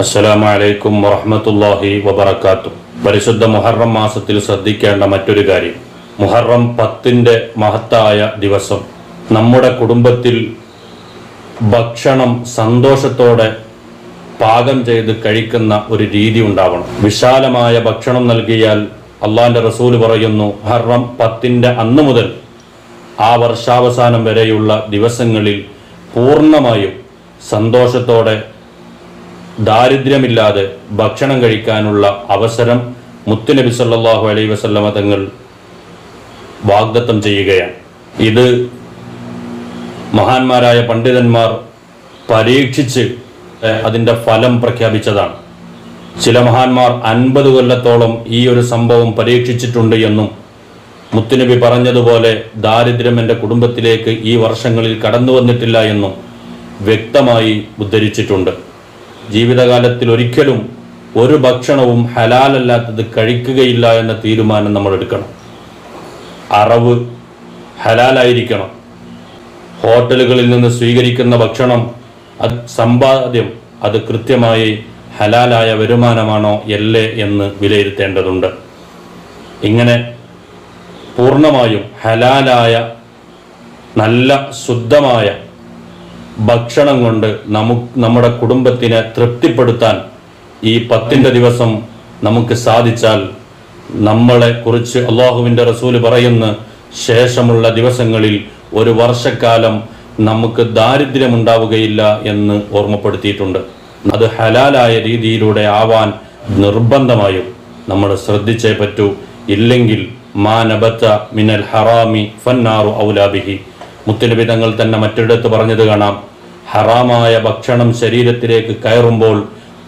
അസ്സലാമു അലൈക്കും വറഹമത്തല്ലാഹി വബറകാതുഹു. പരിശുദ്ധ മുഹറം മാസത്തിൽ ശ്രദ്ധിക്കേണ്ട മറ്റൊരു കാര്യം. മുഹറം പത്തിന്റെ മഹത്തായ ദിവസം. നമ്മുടെ കുടുംബത്തിൽ ഭക്ഷണം സന്തോഷത്തോടെ പാകം ചെയ്ത് കഴിക്കുന്ന ഒരു രീതി ഉണ്ടാവണം. വിശാലമായ ഭക്ഷണം നൽകിയാൽ അള്ളാന്റെ റസൂൽ പറയുന്നു മുഹറം പത്തിന്റെ അന്ന് മുതൽ ആ വർഷാവസാനം വരെയുള്ള ദിവസങ്ങളിൽ പൂർണമായും സന്തോഷത്തോടെ ദാരിദ്ര്യമില്ലാതെ ഭക്ഷണം കഴിക്കാനുള്ള അവസരം മുത്തുനബി സല്ലാഹു അലൈ വസല്ലമ തങ്ങൾ വാഗ്ദത്തം ചെയ്യുകയാണ്. ഇത് മഹാന്മാരായ പണ്ഡിതന്മാർ പരീക്ഷിച്ച് അതിന്റെ ഫലം പ്രഖ്യാപിച്ചതാണ്. ചില മഹാന്മാർ അൻപത് കൊല്ലത്തോളം ഈ ഒരു സംഭവം പരീക്ഷിച്ചിട്ടുണ്ട് എന്നും മുത്തുനബി പറഞ്ഞതുപോലെ ദാരിദ്ര്യം എന്റെ കുടുംബത്തിലേക്ക് ഈ വർഷങ്ങളിൽ കടന്നു വന്നിട്ടില്ല എന്നും വ്യക്തമായി ഉദ്ധരിച്ചിട്ടുണ്ട്. ജീവിതകാലത്തിൽ ഒരിക്കലും ഒരു ഭക്ഷണവും ഹലാലല്ലാത്തത് കഴിക്കുകയില്ല എന്ന തീരുമാനം നമ്മൾ എടുക്കണം അറവ് ഹലാലായിരിക്കണം. ഹോട്ടലുകളിൽ നിന്ന് സ്വീകരിക്കുന്ന ഭക്ഷണം അത് സമ്പാദ്യം അത് കൃത്യമായി ഹലാലായ വരുമാനമാണോ അല്ലേ എന്ന് വിലയിരുത്തേണ്ടതുണ്ട്. ഇങ്ങനെ പൂർണമായും ഹലാലായ നല്ല ശുദ്ധമായ ഭക്ഷണം കൊണ്ട് നമുക്ക് നമ്മുടെ കുടുംബത്തിനെ തൃപ്തിപ്പെടുത്താൻ ഈ പത്തിന്റെ ദിവസം നമുക്ക് സാധിച്ചാൽ നമ്മളെ കുറിച്ച് അള്ളാഹുവിന്റെ റസൂൽ പറയുന്ന ശേഷമുള്ള ദിവസങ്ങളിൽ ഒരു വർഷക്കാലം നമുക്ക് ദാരിദ്ര്യമുണ്ടാവുകയില്ല എന്ന് ഓർമ്മപ്പെടുത്തിയിട്ടുണ്ട്. അത് ഹലാലായ രീതിയിലൂടെ ആവാൻ നിർബന്ധമായും നമ്മൾ ശ്രദ്ധിച്ചേ പറ്റൂ. ഇല്ലെങ്കിൽ മാ നബത്ത മിനൽ ഹറാമി ഫന്നാറു ഔലാബിഹി മുത്തലബി തങ്ങൾ തന്നെ മറ്റൊരിടത്ത് പറഞ്ഞത് കാണാം. ഹറാമായ ഭക്ഷണം ശരീരത്തിലേക്ക് കയറുമ്പോൾ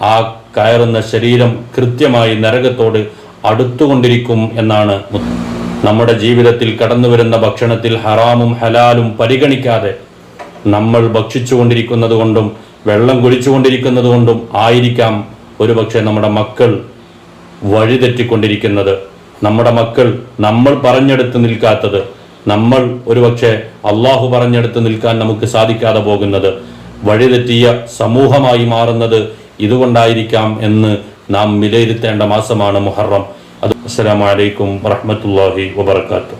ആ കയറുന്ന ശരീരം കൃത്യമായി നരകത്തോട് അടുത്തുകൊണ്ടിരിക്കും എന്നാണ് നമ്മുടെ ജീവിതത്തിൽ കടന്നു വരുന്ന ഭക്ഷണത്തിൽ ഹറാമും ഹലാലും പരിഗണിക്കാതെ നമ്മൾ ഭക്ഷിച്ചുകൊണ്ടിരിക്കുന്നത് കൊണ്ടും വെള്ളം കുടിച്ചുകൊണ്ടിരിക്കുന്നത് കൊണ്ടും ആയിരിക്കാം ഒരുപക്ഷെ നമ്മുടെ മക്കൾ വഴിതെറ്റിക്കൊണ്ടിരിക്കുന്നത്. നമ്മുടെ മക്കൾ നമ്മൾ പറഞ്ഞെടുത്ത് നിൽക്കാത്തത് നമ്മൾ ഒരുപക്ഷെ അള്ളാഹു പറഞ്ഞെടുത്ത് നിൽക്കാൻ നമുക്ക് സാധിക്കാതെ പോകുന്നത്. വഴിതെറ്റിയ സമൂഹമായി മാറുന്നത് ഇതുകൊണ്ടായിരിക്കാം എന്ന് നാം വിലയിരുത്തേണ്ട മാസമാണ് മുഹറം. അത് അസ്സലാമലൈക്കും വറഹമത്തല്ലാഹി വബർക്കാത്തു